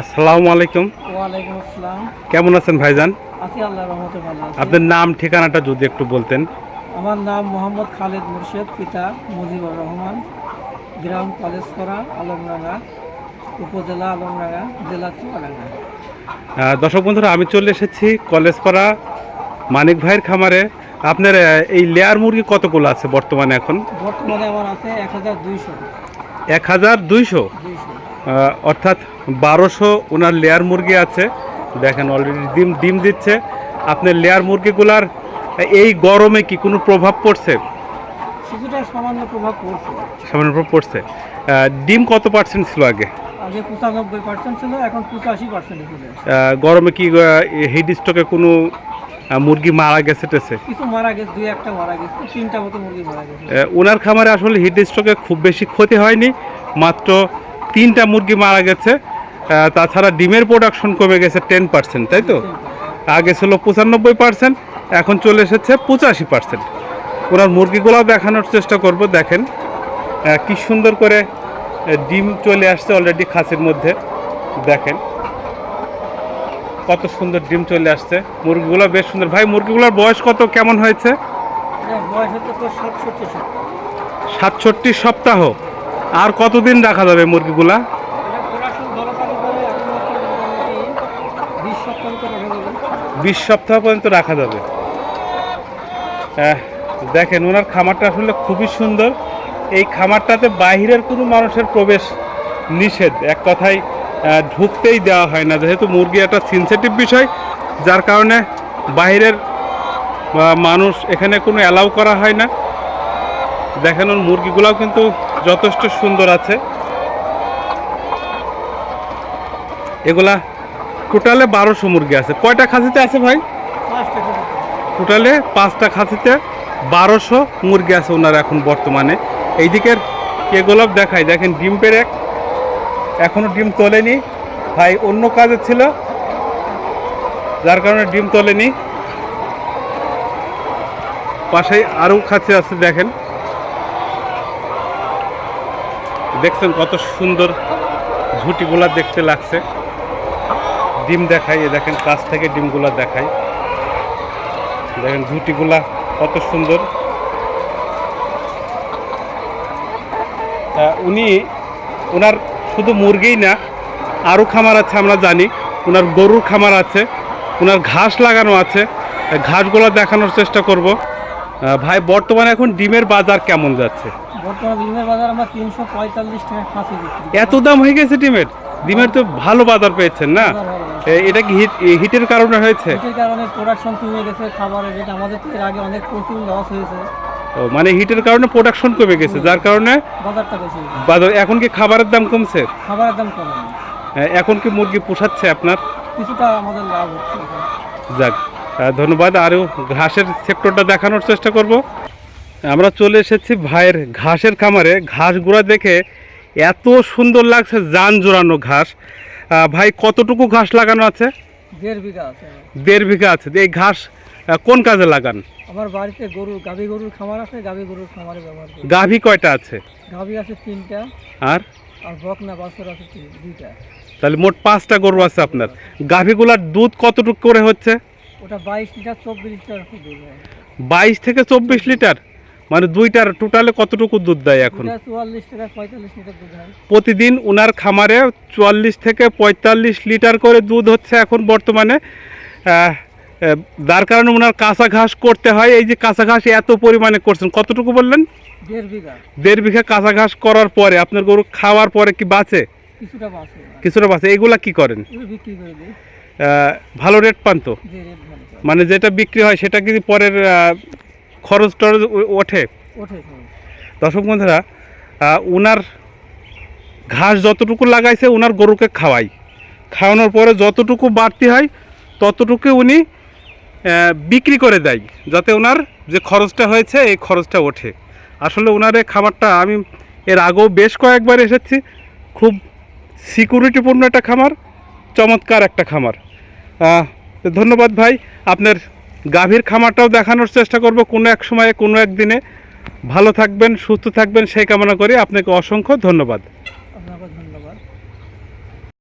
আসসালামু আলাইকুম। ওয়ালাইকুম আসসালাম। কেমন আছেন ভাইজান? আছি আল্লাহ রহমতে ভালো আছি। আপনার নাম ঠিকানাটা যদি একটু বলতেন। আমার নাম মোহাম্মদ খালেদ মুর্শেদ পিতা মুজিবুর রহমান গ্রাম কলেজপাড়া আলমডাঙ্গা উপজেলা আলমডাঙ্গা জেলা চুয়াডাঙ্গা। দর্শক বন্ধুরা আমি চলে এসেছি কলেজপাড়া মানিক ভাইয়ের খামারে। আপনার এই লেয়ার মুরগি কতগুলো আছে বর্তমানে এখন? বর্তমানে আমার আছে এক হাজার দুইশো। এক হাজার দুইশো? দুইশো। অর্থাৎ বারোশো ওনার লেয়ার মুরগি আছে। দেখেন অলরেডি ডিম ডিম দিচ্ছে। আপনার লেয়ার মুরগিগুলার এই গরমে কি কোনো প্রভাব পড়ছে? কিছুটা সামান্য প্রভাব পড়ছে। সামান্য প্রভাব পড়ছে। ডিম কত পার্সেন্ট ছিল আগে? আগে পঁচানব্বই পার্সেন্ট ছিল এখন পঁচাশি পার্সেন্টে গরমে কি হিট স্ট্রোকে কোনো মুরগি মারা গেছে টেছে? কিছু মারা গেছে দুই একটা মারা গেছে তিনটা মতো মুরগি মারা গেছে। ওনার খামারে আসলে হিট স্ট্রোকে খুব বেশি ক্ষতি হয়নি মাত্র তিনটা মুরগি মারা গেছে তাছাড়া ডিমের প্রোডাকশন কমে গেছে টেন পার্সেন্ট তাই তো? আগে ছিল পঁচানব্বই পার্সেন্ট এখন চলে এসেছে পঁচাশি পার্সেন্ট ওনার মুরগিগুলো দেখানোর চেষ্টা করব দেখেন কি সুন্দর করে ডিম চলে আসছে অলরেডি খাসির মধ্যে দেখেন। কত সুন্দর ডিম চলে আসছে মুরগিগুলো বেশ সুন্দর। ভাই মুরগিগুলোর বয়স কত কেমন হয়েছে? সাতষট্টি সপ্তাহ। আর কতদিন রাখা যাবে মুরগিগুলা? বিশ সপ্তাহ পর্যন্ত রাখা যাবে। দেখেন ওনার খামারটা আসলে খুবই সুন্দর। এই খামারটাতে বাইরের কোনো মানুষের প্রবেশ নিষেধ। এক কথায় ঢুকতেই দেওয়া হয় না। যেহেতু মুরগি একটা সেন্সিটিভ বিষয় যার কারণে বাইরের আহ, মানুষ এখানে কোনো অ্যালাউ করা হয় না। দেখেন ওর মুরগিগুলাও কিন্তু যথেষ্ট সুন্দর আছে। এগুলা টোটালে বারোশো মুরগি আছে। কয়টা খাসিতে আছে ভাই? টোটালে পাঁচটা খাসিতে বারোশো মুরগি আছে ওনার এখন বর্তমানে। এই দিকের এগুলো দেখায় দেখেন ডিম পেরেক এখনও ডিম তোলেনি। ভাই, অন্য কাজে ছিল। যার কারণে ডিম তোলেনি। পাশেই আরও খাসি আছে, দেখেন। দেখছেন কত সুন্দর ঝুটিগুলা দেখতে লাগছে। ডিম দেখাই এ দেখেন কাছ থেকে ডিমগুলা দেখাই। দেখেন ঝুটিগুলা কত সুন্দর। উনি ওনার শুধু মুরগিই না, আরও খামার আছে আমরা জানি। ওনার গরুর খামার আছে ওনার ঘাস লাগানো আছে। ঘাসগুলো দেখানোর চেষ্টা করব। ভাই বর্তমানে এখন ডিমের বাজার কেমন যাচ্ছে? বর্তমান ডিমের বাজার আমরা তিনশো পঁয়তাল্লিশ টাকা খাসি বিক্রি এত দাম হয়ে গেছে ডিমের? ডিমের তো ভালো বাজার পেয়েছেন না? এটা কি হিট হিটের কারণে হয়েছে? এটার কারণে প্রোডাকশন কমে গেছে খাবারের রেট আমাদের তো এর আগে অনেক প্রচুর লস হয়েছে। ও মানে হিটের কারণে প্রোডাকশন কমে গেছে যার কারণে বাজারটা বেশি বাজার এখন কি খাবারের দাম কমছে? খাবারের দাম কমে এখন কি মুরগি পোষাচ্ছে আপনার? কিছুটা আমাদের লাভ হচ্ছে। যাক ধন্যবাদ। আরও ঘাসের সেক্টরটা দেখানোর চেষ্টা করব। আমরা চলে এসেছি ভাইয়ের ঘাসের খামারে। ঘাসগুলো দেখে এত সুন্দর লাগছে জান জোড়ানো ঘাস। ভাই কতটুকু ঘাস লাগানো আছে? দেড় বিঘা আছে। দেড় বিঘা আছে। এই ঘাস কোন কাজে লাগান? আমার বাড়িতে গরু গাভী গরুর খামার আছে গাভী গরুর খামারে ব্যবহার করি। গাভী কয়টা আছে? গাভী আছে তিনটা। আর? আর বকনা বাছর আছে দুইটা। তাহলে মোট পাঁচটা গরু আছে আপনার। গাভীগুলার দুধ কতটুকু করে হচ্ছে? ওটা বাইশ লিটার চব্বিশ লিটার দুধ হয়। বাইশ থেকে চব্বিশ লিটার? মানে দুইটার টোটালে কতটুকু দুধ দেয় এখন? চুয়াল্লিশ টাকা পঁয়তাল্লিশ লিটার দুধ হয়। প্রতিদিন উনার খামারে চুয়াল্লিশ থেকে পঁয়তাল্লিশ লিটার করে দুধ হচ্ছে এখন বর্তমানে। যার কারণে ওনার কাঁচা ঘাস করতে হয়। এই যে কাঁচা ঘাস এত পরিমাণে করছেন কতটুকু বললেন? দেড় বিঘা। দেড় বিঘা কাঁচা ঘাস করার পরে আপনার গরু খাওয়ার পরে কি বাঁচে? কিছুটা বাঁচে। কিছুটা বাঁচে। এগুলা কি করেন? বিক্রি করে দিই। আহ, ভালো রেট পান তো। মানে যেটা বিক্রি হয় সেটা কিন্তু পরের খরচ টরচ ওঠে। দর্শক বন্ধুরা উনার ঘাস যতটুকু লাগাইছে উনার গরুকে খাওয়াই। খাওয়ানোর পরে যতটুকু বাড়তি হয় ততটুকু উনি বিক্রি করে দেয় যাতে ওনার যে খরচটা হয়েছে এই খরচটা ওঠে। আসলে ওনার এই খামারটা আমি এর আগেও বেশ কয়েকবার এসেছি। খুব সিকিউরিটিপূর্ণ একটা খামার। চমৎকার একটা খামার। ধন্যবাদ ভাই। আপনার গাভীর খামারটাও দেখানোর চেষ্টা করব কোনো এক সময়ে, কোনো এক দিনে। ভালো থাকবেন, সুস্থ থাকবেন, সেই কামনা করি। আপনাকে অসংখ্য ধন্যবাদ।